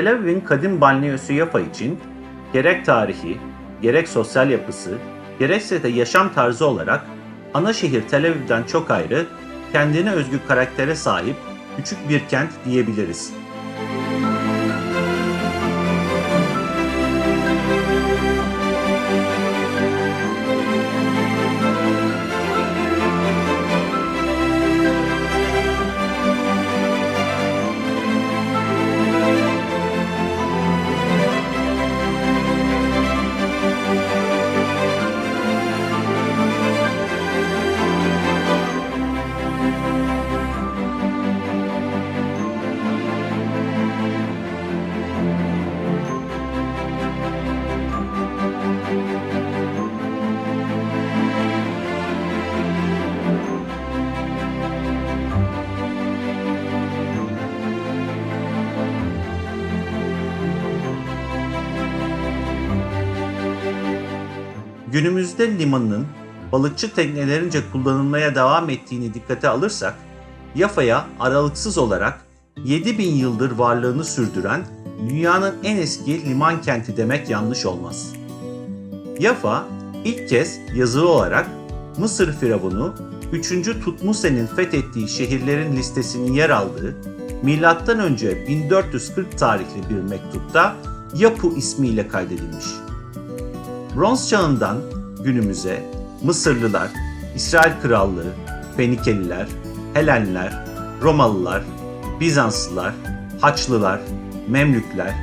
Tel Aviv'in kadim balneosu Yafa için gerek tarihi, gerek sosyal yapısı, gerekse de yaşam tarzı olarak ana şehir Tel Aviv'den çok ayrı, kendine özgü karaktere sahip küçük bir kent diyebiliriz. Günümüzde limanın balıkçı teknelerince kullanılmaya devam ettiğini dikkate alırsak, Yafa'ya aralıksız olarak 7000 yıldır varlığını sürdüren dünyanın en eski liman kenti demek yanlış olmaz. Yafa ilk kez yazılı olarak Mısır Firavunu 3. Tutmusen'in fethettiği şehirlerin listesinin yer aldığı M.Ö. 1440 tarihli bir mektupta Yapu ismiyle kaydedilmiş. Bronz çağından günümüze Mısırlılar, İsrail Krallığı, Fenikeliler, Helenler, Romalılar, Bizanslılar, Haçlılar, Memlükler,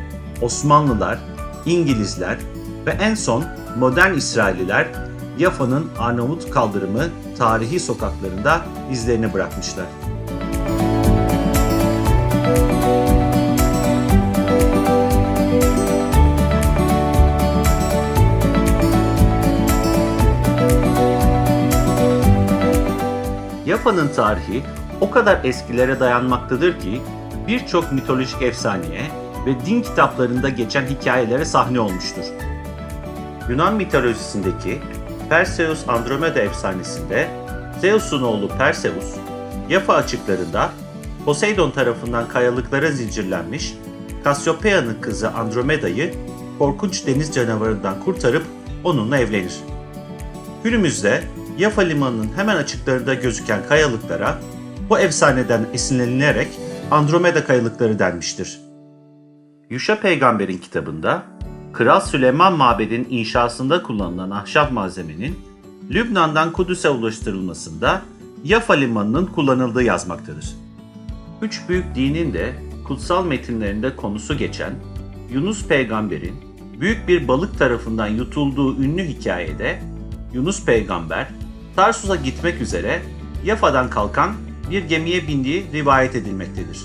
Osmanlılar, İngilizler ve en son modern İsrailliler Yafa'nın Arnavut kaldırımı tarihi sokaklarında izlerini bırakmışlar. Yafa'nın tarihi o kadar eskilere dayanmaktadır ki birçok mitolojik efsaneye ve din kitaplarında geçen hikayelere sahne olmuştur. Yunan mitolojisindeki Perseus Andromeda efsanesinde Zeus'un oğlu Perseus, Yafa açıklarında Poseidon tarafından kayalıklara zincirlenmiş Kasyopeia'nın kızı Andromeda'yı korkunç deniz canavarından kurtarıp onunla evlenir. Günümüzde Yafa limanının hemen açıklarında gözüken kayalıklara bu efsaneden esinlenilerek Andromeda kayalıkları denmiştir. Yuşa peygamberin kitabında Kral Süleyman Mabed'in inşasında kullanılan ahşap malzemenin Lübnan'dan Kudüs'e ulaştırılmasında Yafa limanının kullanıldığı yazmaktadır. Üç büyük dinin de kutsal metinlerinde konusu geçen Yunus peygamberin büyük bir balık tarafından yutulduğu ünlü hikayede Yunus peygamber Tarsus'a gitmek üzere Yafa'dan kalkan bir gemiye bindiği rivayet edilmektedir.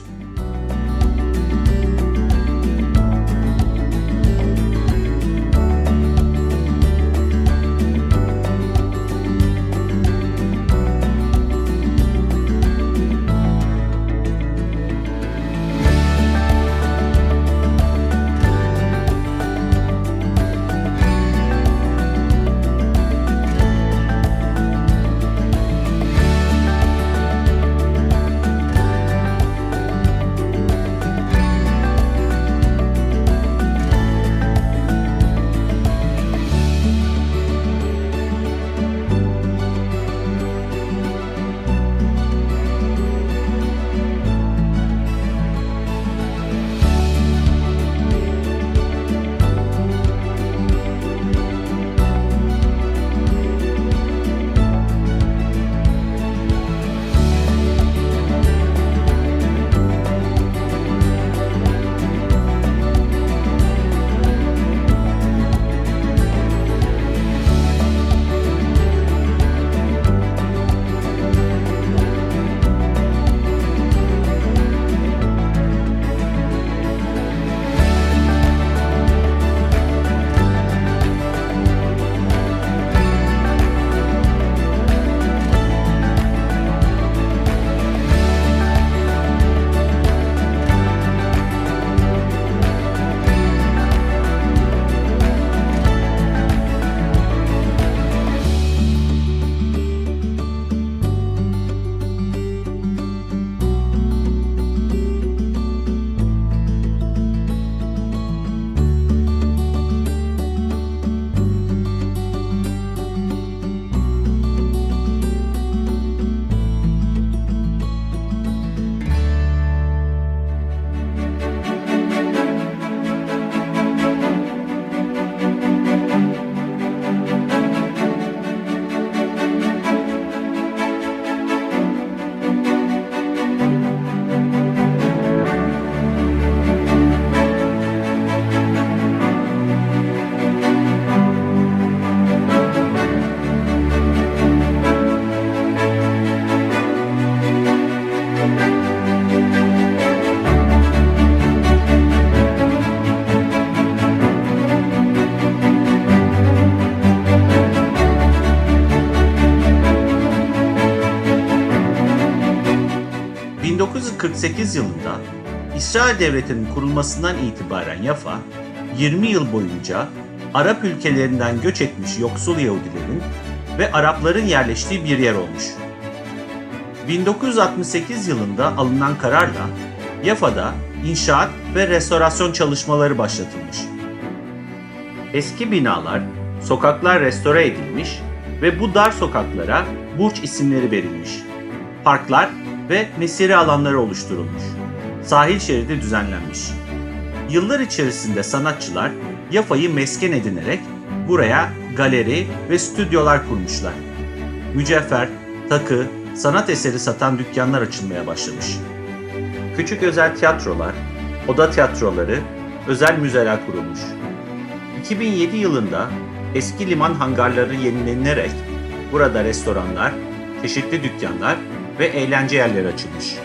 1948 yılında İsrail Devleti'nin kurulmasından itibaren Yafa, 20 yıl boyunca Arap ülkelerinden göç etmiş yoksul Yahudilerin ve Arapların yerleştiği bir yer olmuş. 1968 yılında alınan kararla Yafa'da inşaat ve restorasyon çalışmaları başlatılmış. Eski binalar, sokaklar restore edilmiş ve bu dar sokaklara burç isimleri verilmiş. Parklar ve mesire alanları oluşturulmuş. Sahil şeridi düzenlenmiş. Yıllar içerisinde sanatçılar Yafa'yı mesken edinerek buraya galeri ve stüdyolar kurmuşlar. Mücevher, takı, sanat eseri satan dükkanlar açılmaya başlamış. Küçük özel tiyatrolar, oda tiyatroları, özel müzeler kurulmuş. 2007 yılında eski liman hangarları yenilenilerek burada restoranlar, çeşitli dükkanlar ve eğlence yerleri açılmış.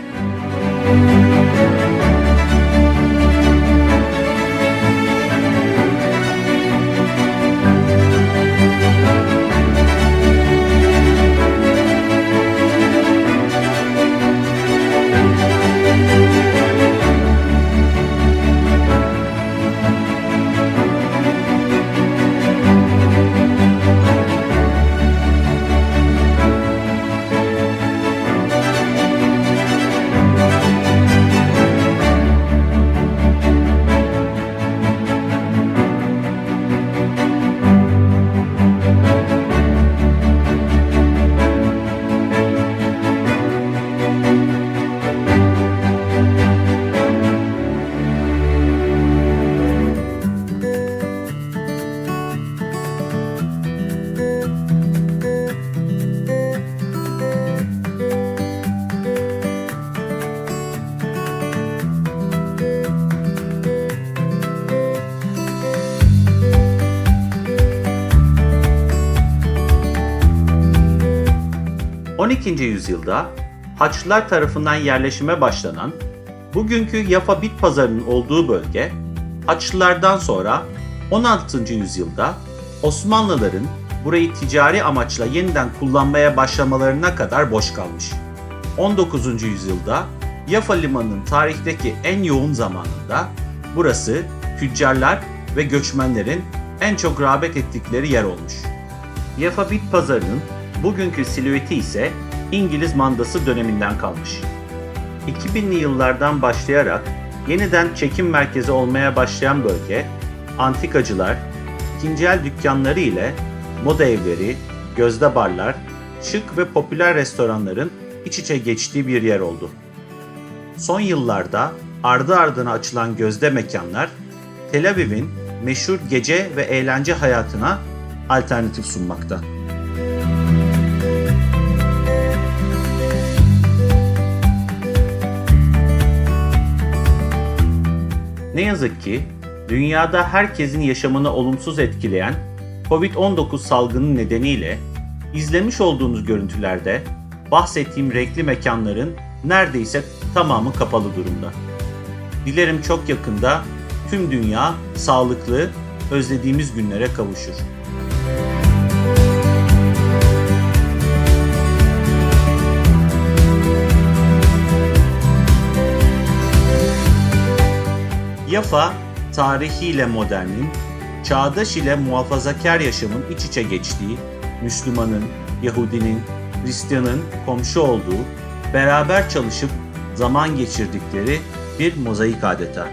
...12. yüzyılda Haçlılar tarafından yerleşime başlanan... ...bugünkü Yafa Bit Pazarı'nın olduğu bölge... ...Haçlılardan sonra 16. yüzyılda Osmanlıların burayı ticari amaçla yeniden kullanmaya başlamalarına kadar boş kalmış. 19. yüzyılda Yafa Limanı'nın tarihteki en yoğun zamanında burası tüccarlar ve göçmenlerin en çok rağbet ettikleri yer olmuş. Yafa Bit Pazarı'nın bugünkü silüeti ise İngiliz mandası döneminden kalmış. 2000'li yıllardan başlayarak yeniden çekim merkezi olmaya başlayan bölge, antikacılar, ikinci el dükkanları ile moda evleri, gözde barlar, şık ve popüler restoranların iç içe geçtiği bir yer oldu. Son yıllarda ardı ardına açılan gözde mekanlar, Tel Aviv'in meşhur gece ve eğlence hayatına alternatif sunmakta. Ne yazık ki dünyada herkesin yaşamını olumsuz etkileyen Covid-19 salgını nedeniyle izlemiş olduğunuz görüntülerde bahsettiğim renkli mekanların neredeyse tamamı kapalı durumda. Dilerim çok yakında tüm dünya sağlıklı, özlediğimiz günlere kavuşur. Yafa, tarihiyle modernin, çağdaş ile muhafazakar yaşamın iç içe geçtiği, Müslümanın, Yahudinin, Hristiyanın komşu olduğu, beraber çalışıp zaman geçirdikleri bir mozaik adeta.